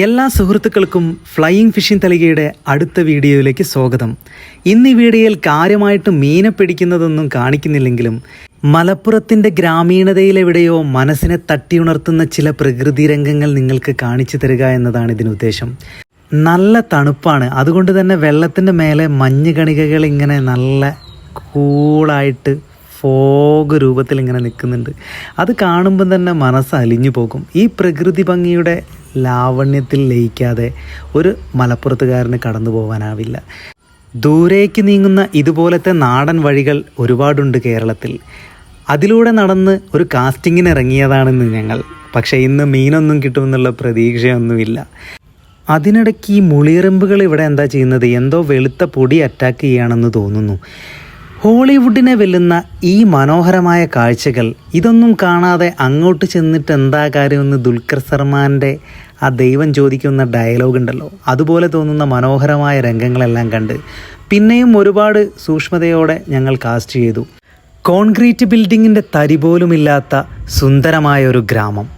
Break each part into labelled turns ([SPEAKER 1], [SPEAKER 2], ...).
[SPEAKER 1] എല്ലാ സുഹൃത്തുക്കൾക്കും flying phishing തലികയുടെ അടുത്ത വീഡിയോയിലേക്ക് സ്വാഗതം. ഇന്ന് ഈ വീഡിയോയിൽ കാര്യമായിട്ട് മീനെ പിടിക്കുന്നതൊന്നും കാണിക്കുന്നില്ലെങ്കിലും മലപ്പുറത്തിന്റെ ഗ്രാമീണതയിലെവിടെയോ മനസ്സിനെ തട്ടിയുണർത്തുന്ന ചില പ്രകൃതി രംഗങ്ങൾ നിങ്ങൾക്ക് കാണിച്ചു തരിക എന്നതാണ് ഇതിന് ഉദ്ദേശം. നല്ല തണുപ്പാണ്. അതുകൊണ്ട് തന്നെ വെള്ളത്തിന്റെ മേലെ മഞ്ഞ് കണികകൾ ഇങ്ങനെ നല്ല കൂളായിട്ട് ഫോഗ് രൂപത്തിൽ ഇങ്ങനെ നിൽക്കുന്നുണ്ട്. അത് കാണുമ്പം തന്നെ മനസ്സ് അലിഞ്ഞു പോകും. ഈ പ്രകൃതി ഭംഗിയുടെ ലാവണ്യത്തിൽ ലയിക്കാതെ ഒരു മലപ്പുറത്തുകാരന് കടന്നു പോകാനാവില്ല ദൂരേക്ക് നീങ്ങുന്ന ഇതുപോലത്തെ നാടൻ വഴികൾ ഒരുപാടുണ്ട് കേരളത്തിൽ. അതിലൂടെ നടന്ന് ഒരു കാസ്റ്റിങ്ങിന് ഇറങ്ങിയതാണെന്ന് ഞങ്ങൾ. പക്ഷേ ഇന്ന് മീനൊന്നും കിട്ടുമെന്നുള്ള പ്രതീക്ഷയൊന്നുമില്ല. അതിനിടയ്ക്ക് ഈ മുളിയറമ്പുകൾ ഇവിടെ എന്താ ചെയ്യുന്നത്? എന്തോ വെളുത്ത പൊടി അറ്റാക്ക് ചെയ്യുകയാണെന്ന് തോന്നുന്നു. ഹോളിവുഡിനെ വെല്ലുന്ന ഈ മനോഹരമായ കാഴ്ചകൾ ഇതൊന്നും കാണാതെ അങ്ങോട്ട് ചെന്നിട്ട് എന്താ കാര്യമെന്ന് ദുൽഖർ സൽമാന്റെ ആ ദൈവം ചോദിക്കുന്ന ഡയലോഗ് ഉണ്ടല്ലോ. അതുപോലെ തോന്നുന്ന മനോഹരമായ രംഗങ്ങളെല്ലാം കണ്ട് പിന്നെയും ഒരുപാട് സൂക്ഷ്മതയോടെ ഞങ്ങൾ കാസ്റ്റ് ചെയ്തു. കോൺക്രീറ്റ് ബിൽഡിങ്ങിന്റെ തരി പോലുമില്ലാത്ത സുന്ദരമായ ഒരു ഗ്രാമം.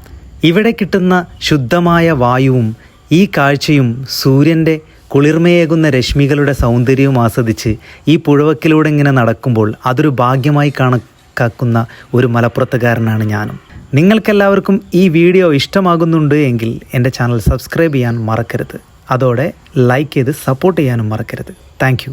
[SPEAKER 1] ഇവിടെ കിട്ടുന്ന ശുദ്ധമായ വായുവും ഈ കാഴ്ചയും സൂര്യന്റെ കുളിർമയേകുന്ന രശ്മികളുടെ സൗന്ദര്യവും ആസ്വദിച്ച് ഈ പുഴവക്കിലൂടെ ഇങ്ങനെ നടക്കുമ്പോൾ അതൊരു ഭാഗ്യമായി കണക്കാക്കുന്ന ഒരു മലപ്പുറത്തുകാരനാണ് ഞാനും. നിങ്ങൾക്കെല്ലാവർക്കും ഈ വീഡിയോ ഇഷ്ടമാകുന്നുണ്ട് എങ്കിൽ എന്റെ ചാനൽ സബ്സ്ക്രൈബ് ചെയ്യാൻ മറക്കരുത്. അതോടെ ലൈക്ക് ചെയ്ത് സപ്പോർട്ട് ചെയ്യാനും മറക്കരുത്. താങ്ക്